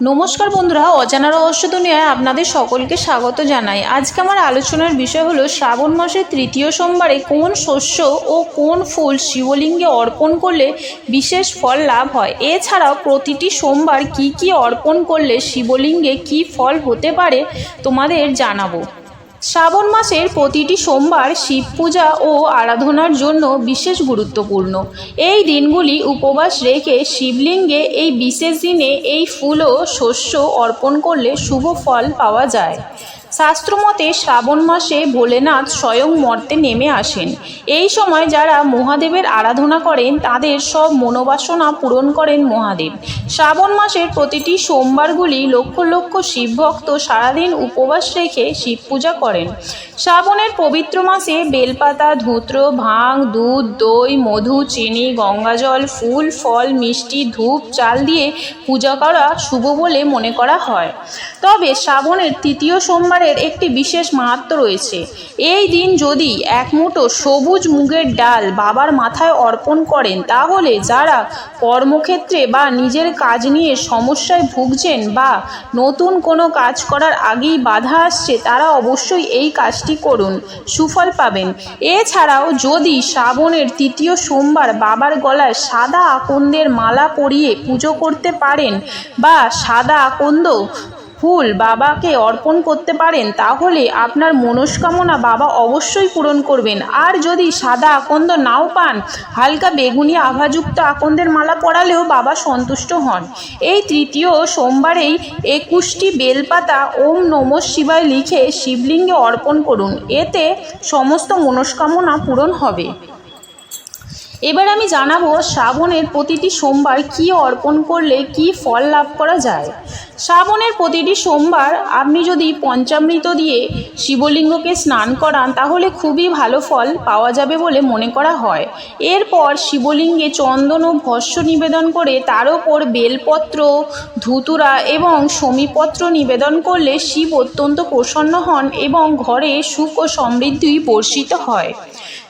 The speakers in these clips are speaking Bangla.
নমস্কার বন্ধুরা, অজানা রহস্য দুনিয়ায় আপনাদের সকলকে স্বাগত জানাই। আজকে আমার আলোচনার বিষয় হলো, শ্রাবণ মাসের তৃতীয় সোমবারে কোন শস্য ও কোন ফুল শিবলিঙ্গে অর্পণ করলে বিশেষ ফল লাভ হয়? এছাড়াও প্রতিটি সোমবার কি কি অর্পণ করলে শিবলিঙ্গে কি ফল হতে পারে তোমাদের জানাব। শ্রাবণ মাসের প্রতিটি সোমবার শিব পূজা ও আরাধনার জন্য বিশেষ গুরুত্বপূর্ণ। এই দিনগুলি উপবাস রেখে শিবলিঙ্গে এই বিশেষ দিনে এই ফুল ও শস্য অর্পণ করলে শুভ ফল পাওয়া যায়। শাস্ত্রমতে শ্রাবণ মাসে ভোলেনাথ স্বয়ং মর্তে নেমে আসেন। এই সময় যারা মহাদেবের আরাধনা করেন, তাদের সব মনোবাসনা পূরণ করেন মহাদেব। শ্রাবণ মাসের প্রতিটি সোমবারগুলি লক্ষ লক্ষ শিবভক্ত সারাদিন উপবাস রেখে শিব পূজা করেন। শ্রাবণের পবিত্র মাসে বেলপাতা, ধূত্র, ভাং, দুধ, দই, মধু, চিনি, গঙ্গাজল, ফুল, ফল, মিষ্টি, ধূপ, চাল দিয়ে পূজা করা শুভ বলে মনে করা হয়। তবে শ্রাবণের তৃতীয় সোমবারের একটি বিশেষ মাহাত্ম রয়েছে। এই দিন যদি এক মুঠো সবুজ মুগের ডাল বাবার মাথায় অর্পণ করেন, তাহলে যারা কর্মক্ষেত্রে বা নিজের কাজ নিয়ে সমস্যায় ভুগছেন বা নতুন কোনো কাজ করার আগেই বাধা আসছে, তারা অবশ্যই এই কাজটি করুন, সুফল পাবেন। এছাড়াও যদি শ্রাবণের তৃতীয় সোমবার বাবার গলায় সাদা আকন্দের মালা পরিয়ে পুজো করতে পারেন বা সাদা আকন্দ ফুল বাবাকে অর্পণ করতে পারেন, তাহলে আপনার মনস্কামনা বাবা অবশ্যই পূরণ করবেন। আর যদি সাদা আকন্দ নাও পান, হালকা বেগুনি আভাযুক্ত আকন্দের মালা পরালেও বাবা সন্তুষ্ট হন। এই তৃতীয় সোমবারেই একুশটি বেলপাতা ওম নম শিবায় লিখে শিবলিঙ্গে অর্পণ করুন। এতে সমস্ত মনস্কামনা পূরণ হবে। এবার আমি জানাব শ্রাবণের প্রতিটি সোমবার কি অর্পণ করলে কি ফল লাভ করা যায়। শ্রাবণের প্রতিটি সোমবার আপনি যদি পঞ্চামৃত দিয়ে শিবলিঙ্গকে স্নান করান, তাহলে খুবই ভালো ফল পাওয়া যাবে বলে মনে করা হয়। এরপর শিবলিঙ্গে চন্দন ও ভস্য নিবেদন করে তার ওপর বেলপত্র, ধুতুরা এবং সমীপত্র নিবেদন করলে শিব অত্যন্ত প্রসন্ন হন এবং ঘরে সুখ ও সমৃদ্ধি বর্ষিত হয়।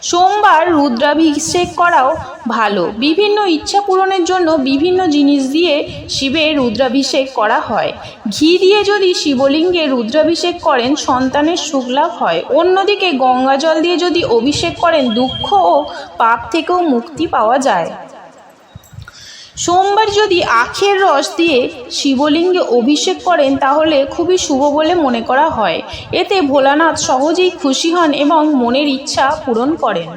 সোমবার রুদ্রাভিষেক করাও ভালো। বিভিন্ন ইচ্ছা পূরণের জন্য বিভিন্ন জিনিস দিয়ে শিবের রুদ্রাভিষেক করা হয়। ঘি দিয়ে যদি শিবলিঙ্গে রুদ্রাভিষেক করেন, সন্তানের সুখ লাভ হয়। অন্যদিকে গঙ্গা জল দিয়ে যদি অভিষেক করেন, দুঃখ ও পাপ থেকেও মুক্তি পাওয়া যায়। সোমবার যদি আখের রস দিয়ে শিবলিঙ্গে অভিষেক করেন, তাহলে খুবই শুভ বলে মনে করা হয়। এতে ভোলানাথ সহজেই খুশি হন এবং মনের ইচ্ছা পূরণ করেন।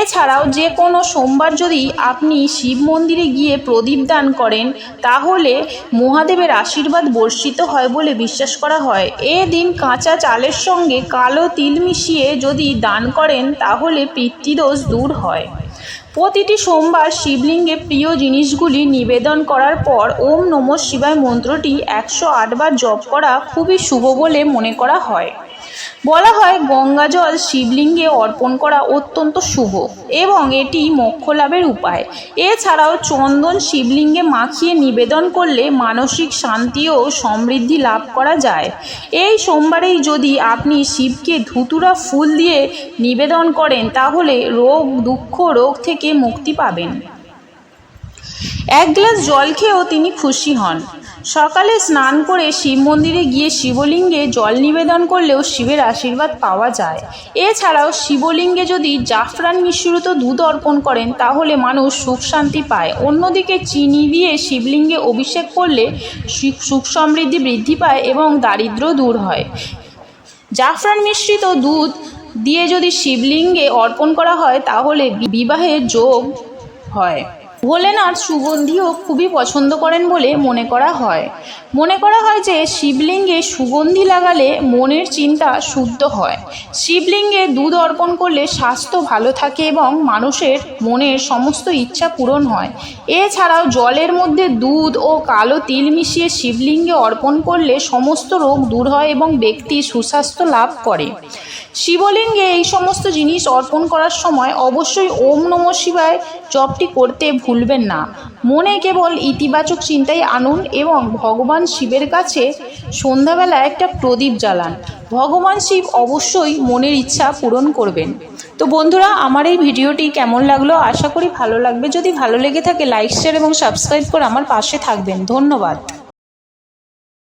এছাড়াও যে কোনো সোমবার যদি আপনি শিব মন্দিরে গিয়ে প্রদীপ দান করেন, তাহলে মহাদেবের আশীর্বাদ বর্ষিত হয় বলে বিশ্বাস করা হয়। এ দিন কাঁচা চালের সঙ্গে কালো তিল মিশিয়ে যদি দান করেন, তাহলে পিতৃদোষ দূর হয়। প্রতিটি সোমবার শিবলিঙ্গে প্রিয় জিনিসগুলি নিবেদন করার পর ওম নমঃ শিবায় মন্ত্রটি একশো আটবার জপ করা খুবই শুভ বলে মনে করা হয়। বলা হয় গঙ্গা জল শিবলিঙ্গে অর্পণ করা অত্যন্ত শুভ এবং এটি মোক্ষ লাভের উপায়। এছাড়াও চন্দন শিবলিঙ্গে মাখিয়ে নিবেদন করলে মানসিক শান্তি ও সমৃদ্ধি লাভ করা যায়। এই সোমবারেই যদি আপনি শিবকে ধুতুরা ফুল দিয়ে নিবেদন করেন, তাহলে রোগ, দুঃখ, রোগ থেকে মুক্তি পাবেন। এক গ্লাস জল খেয়েও তিনি খুশি হন। সকালে স্নান করে শিব মন্দিরে গিয়ে শিবলিঙ্গে জল নিবেদন করলেও শিবের আশীর্বাদ পাওয়া যায়। এছাড়াও শিবলিঙ্গে যদি জাফরান মিশ্রিত দুধ অর্পণ করেন, তাহলে মানুষ সুখ শান্তি পায়। অন্যদিকে চিনি দিয়ে শিবলিঙ্গে অভিষেক করলে সুখ সমৃদ্ধি বৃদ্ধি পায় এবং দারিদ্র দূর হয়। জাফরান মিশ্রিত দুধ দিয়ে যদি শিবলিঙ্গে অর্পণ করা হয়, তাহলে বিবাহের যোগ হয়। ভোলেনাথ সুগন্ধিও খুবই পছন্দ করেন বলে মনে করা হয়। মনে করা হয় যে শিবলিঙ্গে সুগন্ধি লাগালে মনের চিন্তা শুদ্ধ হয়। শিবলিঙ্গে দুধ অর্পণ করলে স্বাস্থ্য ভালো থাকে এবং মানুষের মনের সমস্ত ইচ্ছা পূরণ হয়। এছাড়াও জলের মধ্যে দুধ ও কালো তিল মিশিয়ে শিবলিঙ্গে অর্পণ করলে সমস্ত রোগ দূর হয় এবং ব্যক্তি সুস্বাস্থ্য লাভ করে। শিবলিঙ্গে এই সমস্ত জিনিস অর্পণ করার সময় অবশ্যই ওম নম শিবায় জপটি করতে ভুলবেন না। মনে কেবল ইতিবাচক চিন্তাই আনুন এবং ভগবান শিবের কাছে সন্ধ্যাবেলা একটা প্রদীপ জ্বালান। ভগবান শিব অবশ্যই মনের ইচ্ছা পূরণ করবেন। তো বন্ধুরা, আমার এই ভিডিওটি কেমন লাগল? আশা করি ভালো লাগবে। যদি ভালো লেগে থাকে, লাইক, শেয়ার এবং সাবস্ক্রাইব করে আমার পাশে থাকবেন। ধন্যবাদ।